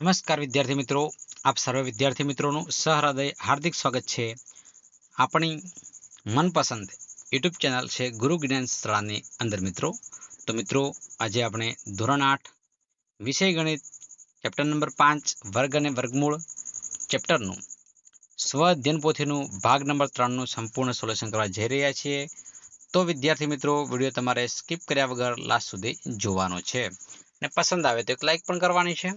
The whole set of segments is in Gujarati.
નમસ્કાર વિદ્યાર્થી મિત્રો. આપ સર્વે વિદ્યાર્થી મિત્રોનું સહૃદય હાર્દિક સ્વાગત છે. આપણી મનપસંદ યુટ્યુબ ચેનલ છે ગુરુ જ્ઞાન શાળાની અંદર મિત્રો. તો મિત્રો, આજે આપણે ધોરણ આઠ, વિષય ગણિત, ચેપ્ટર નંબર પાંચ, વર્ગ અને વર્ગમૂળ ચેપ્ટરનું સ્વ અધ્યયન પોથીનું ભાગ નંબર ત્રણનું સંપૂર્ણ સોલ્યુશન કરવા જઈ રહ્યા છીએ. તો વિદ્યાર્થી મિત્રો, વીડિયો તમારે સ્કીપ કર્યા વગર લાસ્ટ સુધી જોવાનો છે. ને પસંદ આવે તો એક લાઇક પણ કરવાની છે.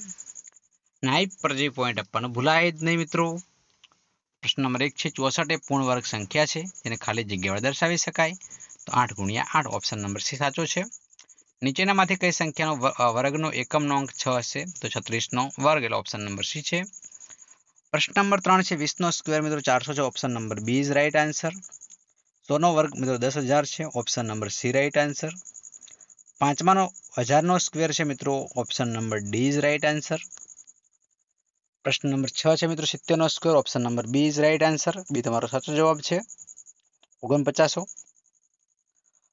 નાઇપ પર જે પોઈન્ટ આપવાનો. ભૂલાય જ નહીં મિત્રો. પ્રશ્ન નંબર એક છે, ચોસઠ એ પૂર્ણ વર્ગ સંખ્યા છે, જેને ખાલી જગ્યા વડે દર્શાવી શકાય. તો આઠ ગુણ્યા આઠ ઓપ્શન નંબર સી સાચો છે. નીચેનામાંથી કઈ સંખ્યાનો વર્ગનો એકમનો અંક છ હશે, તો છત્રીસનો વર્ગ એટલે ઓપ્શન નંબર સી છે. પ્રશ્ન નંબર ત્રણ છે, વીસનો સ્ક્વેર મિત્રો ચારસો છે option number B is right answer સોનો વર્ગ મિત્રો દસ હજાર છે option number C right answer પાંચમાનો હજારનો સ્ક્વેર છે મિત્રો option number D is right answer પ્રશ્ન નંબર છ છે મિત્રો, સિત્તેરનો square option number B is right answer B તમારો સાચો જવાબ છે. ઓગણપચાસો.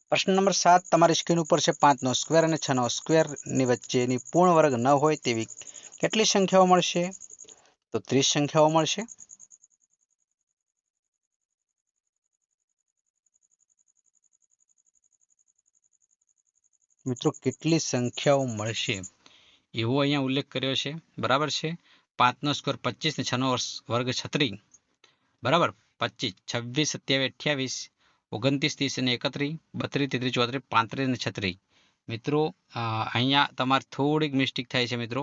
પ્રશ્ન નંબર સાત, તમારી સ્ક્રીન ઉપર છે પાંચનો સ્ક્વેર અને છનો સ્ક્વેરની વચ્ચેની પૂર્ણ વર્ગ ન હોય તેવી કેટલી સંખ્યાઓ મળશે? તો ત્રીસ સંખ્યાઓ મળશે. મિત્રો, કેટલી સંખ્યાઓ મળશે? એવો અહીંયા ઉલ્લેખ કર્યો છે. બરાબર છે? પાંચનો સ્કોર પચીસ ને છનો વર્ગ છત્રી. બરાબર? પચીસ છવ્વીસ, સત્યાવીસ, અઠ્યાવીસ, ઓગણત્રીસ, ત્રીસ અને એકત્રીસ, બત્રીસ, તેત્રીસ, ચોત્રીસ, પાંત્રીસ અને છત્રીસ. મિત્રો અહીંયા તમારે થોડીક મિસ્ટેક થાય છે મિત્રો.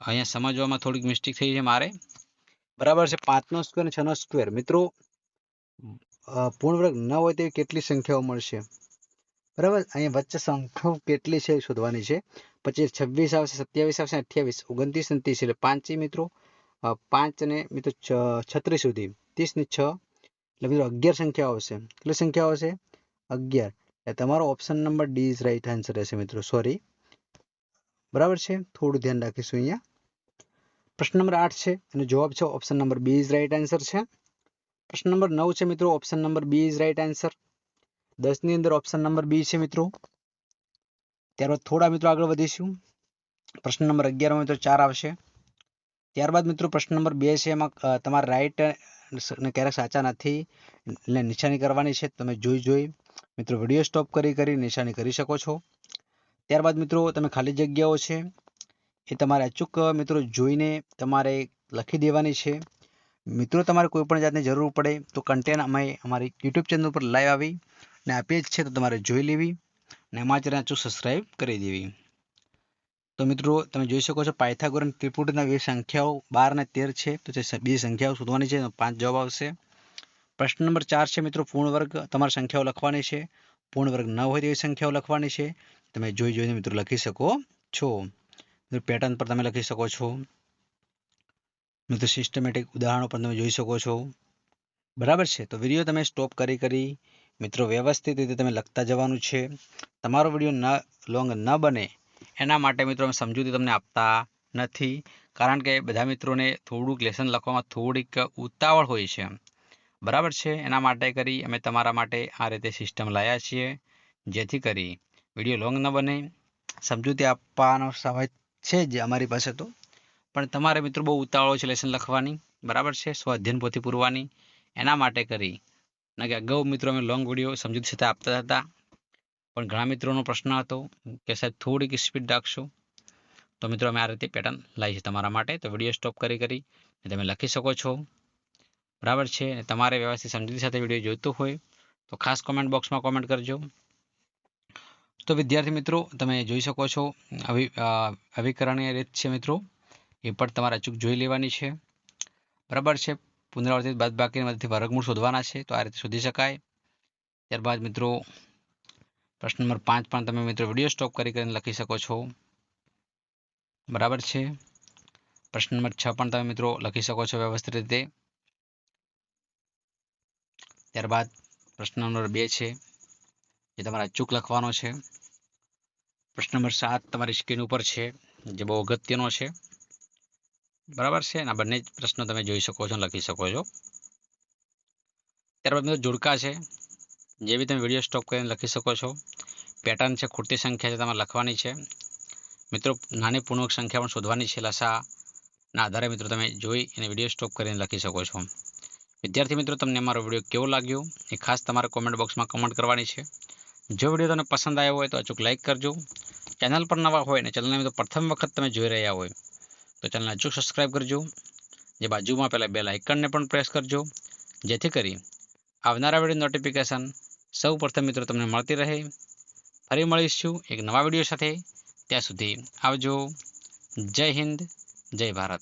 અહીંયા સમજવામાં થોડીક મિસ્ટેક થઈ છે મારે. બરાબર છે? પાંચનો સ્ક્વેર અને છનો સ્ક્વેર મિત્રો પૂર્ણ વર્ગ ન હોય તેવી કેટલી સંખ્યાઓ મળશે? બરાબર? અહીંયા વચ્ચે સંખ્યાઓ કેટલી છે શોધવાની છે. પચીસ, છવ્વીસ આવશે, સત્યાવીસ આવશે, અઠ્યાવીસ, ઓગણત્રીસ અને ત્રીસ એટલે પાંચ મિત્રો. પાંચ અને મિત્રો છત્રીસ સુધી. ત્રીસ ને છ, એટલે મિત્રો અગિયાર સંખ્યા આવશે. કેટલી સંખ્યા આવશે? અગિયાર. એટલે તમારો option number D is right answer રહેશે મિત્રો. સોરી બરાબર છે? થોડું ધ્યાન રાખીશું અહીંયા. પ્રશ્ન નંબર આઠ છે. એનો જવાબ છે option number B is right answer છે. પ્રશ્ન નંબર નવ છે મિત્રો. Option number B is right answer દસની અંદર ઓપ્શન નંબર બી છે મિત્રો. ત્યારબાદ થોડા મિત્રો આગળ વધીશું. પ્રશ્ન નંબર અગિયારમાં મિત્રો ચાર આવશે. ત્યારબાદ મિત્રો પ્રશ્ન નંબર બે છે એમાં તમારે રાઈટ ને ક્યારેક સાચા નથી, એટલે નિશાની કરવાની છે. તમે જોઈ જોઈ મિત્રો વીડિયો સ્ટોપ કરી કરી નિશાની કરી શકો છો. ત્યારબાદ મિત્રો તમે ખાલી જગ્યાઓ છે, એ તમારે અચૂક મિત્રો જોઈને તમારે લખી દેવાની છે. મિત્રો તમારે કોઈ પણ જાતની જરૂર પડે તો કન્ટેન્ટ અમે અમારી યુટ્યુબ ચેનલ ઉપર લાઈવ આવી ને આપીએ જ છે તો તમારે જોઈ લેવી. અને અમારા ચેનલ સબસ્ક્રાઈબ કરી દેવી. તો મિત્રો, તમે જોઈ શકો છો પાયથાગોરન ત્રિપુટના બે સંખ્યાઓ, બાર અને તેર છે. તો તે બે સંખ્યાઓ શોધવાની છે પાંચ જવાબ આવશે. પ્રશ્ન નંબર ચાર છે મિત્રો પૂર્ણ વર્ગ તમારે સંખ્યાઓ લખવાની છે. પૂર્ણ વર્ગ ન હોય તેવી સંખ્યાઓ લખવાની છે. તમે જોઈ જોઈને મિત્રો લખી શકો છો. પેટર્ન પર તમે લખી શકો છો. મિત્રો સિસ્ટમેટિક ઉદાહરણો પણ તમે જોઈ શકો છો. બરાબર છે? તો વીડિયો તમે સ્ટોપ કરી કરી મિત્રો વ્યવસ્થિત રીતે તમે લખતા જવાનું છે. તમારો વીડિયો ન લોંગ ન બને. એના માટે મિત્રો અમે સમજૂતી તમને આપતા નથી. કારણ કે બધા મિત્રોને થોડુંક લેસન લખવામાં થોડીક ઉતાવળ હોય છે. બરાબર છે? એના માટે કરી અમે તમારા માટે આ રીતે સિસ્ટમ લાવ્યા છીએ. જેથી કરી વીડિયો લોંગ ન બને. સમજૂતી આપવાનો સમય છે જ અમારી પાસે તો. પણ તમારે મિત્રો બહુ ઉતાવળો છે લેસન લખવાની. બરાબર છે? સ્વ અધ્યયન પોથી પૂરવાની. એના માટે કરી. ના કે અગાઉ મિત્રો અમે લોંગ વીડિયો સમજૂતી સાથે આપતા હતા. પણ ઘણા મિત્રોનો પ્રશ્ન હતો કે સાહેબ, થોડીક સ્પીડ રાખશો? તો મિત્રો, અમે આ રીતે પેટર્ન લાવી છે તમારા માટે. તો વીડિયો સ્ટોપ કરી કરી તમે લખી શકો છો. બરાબર છે? તમારે વ્યવસ્થિત સમજૂતી સાથે વીડિયો જોઈતો હોય તો ખાસ કોમેન્ટ બોક્સમાં કોમેન્ટ કરજો. તો વિદ્યાર્થી મિત્રો, તમે જોઈ શકો છો અવિકરણીય રીત છે મિત્રો. એ પણ તમારે અચૂક જોઈ લેવાની છે. બરાબર છે? પુનરાવર્તિત બાદબાકીની મદદથી વર્ગમૂળ શોધવાના છે. તો આ રીતે શોધી શકાય. ત્યારબાદ મિત્રો પ્રશ્ન નંબર પાંચ પણ તમે મિત્રો વીડિયો સ્ટોપ કરી કરીને લખી શકો છો. બરાબર છે? પ્રશ્ન નંબર છ પણ તમે મિત્રો લખી શકો છો વ્યવસ્થિત રીતે. ત્યારબાદ પ્રશ્ન નંબર બે છે, જે તમારે અચૂક લખવાનો છે. પ્રશ્ન નંબર સાત તમારી સ્ક્રીન ઉપર છે, જે બહુ અગત્યનો છે. બરાબર છે? અને બંને જ પ્રશ્નો તમે જોઈ શકો છો, લખી શકો છો. ત્યારબાદ મિત્રો જોડકા છે જે બી તમે વીડિયો સ્ટોપ કરીને લખી શકો છો. પેટર્ન છે ખૂટતી સંખ્યા છે તમારે લખવાની છે. મિત્રો, નાની પૂર્ણક સંખ્યા પણ શોધવાની છે લસાના આધારે મિત્રો તમે જોઈ અને વીડિયો સ્ટોપ કરીને લખી શકો છો. વિદ્યાર્થી મિત્રો, તમને મારો વીડિયો કેવો લાગ્યો? એ ખાસ તમારે કોમેન્ટ બોક્સમાં કમેન્ટ કરવાની છે. જો વીડિયો તમને પસંદ આવ્યો હોય તો અચૂક લાઇક કરજો. ચેનલ પર નવા હોય અને ચેનલને મિત્રો પ્રથમ વખત તમે જોઈ રહ્યા હોય, તો ચેનલને અચૂક સબસ્ક્રાઇબ કરજો. જે બાજુમાં પહેલાં બે લાઇકનને પણ પ્રેસ કરજો. જેથી કરી આવનારા વીડિયો નોટિફિકેશન સૌ પ્રથમ મિત્રો તમને મળતી રહે. ફરી મળીશું એક નવા વીડિયો સાથે. ત્યાં સુધી આવજો. જય હિન્દ, જય ભારત.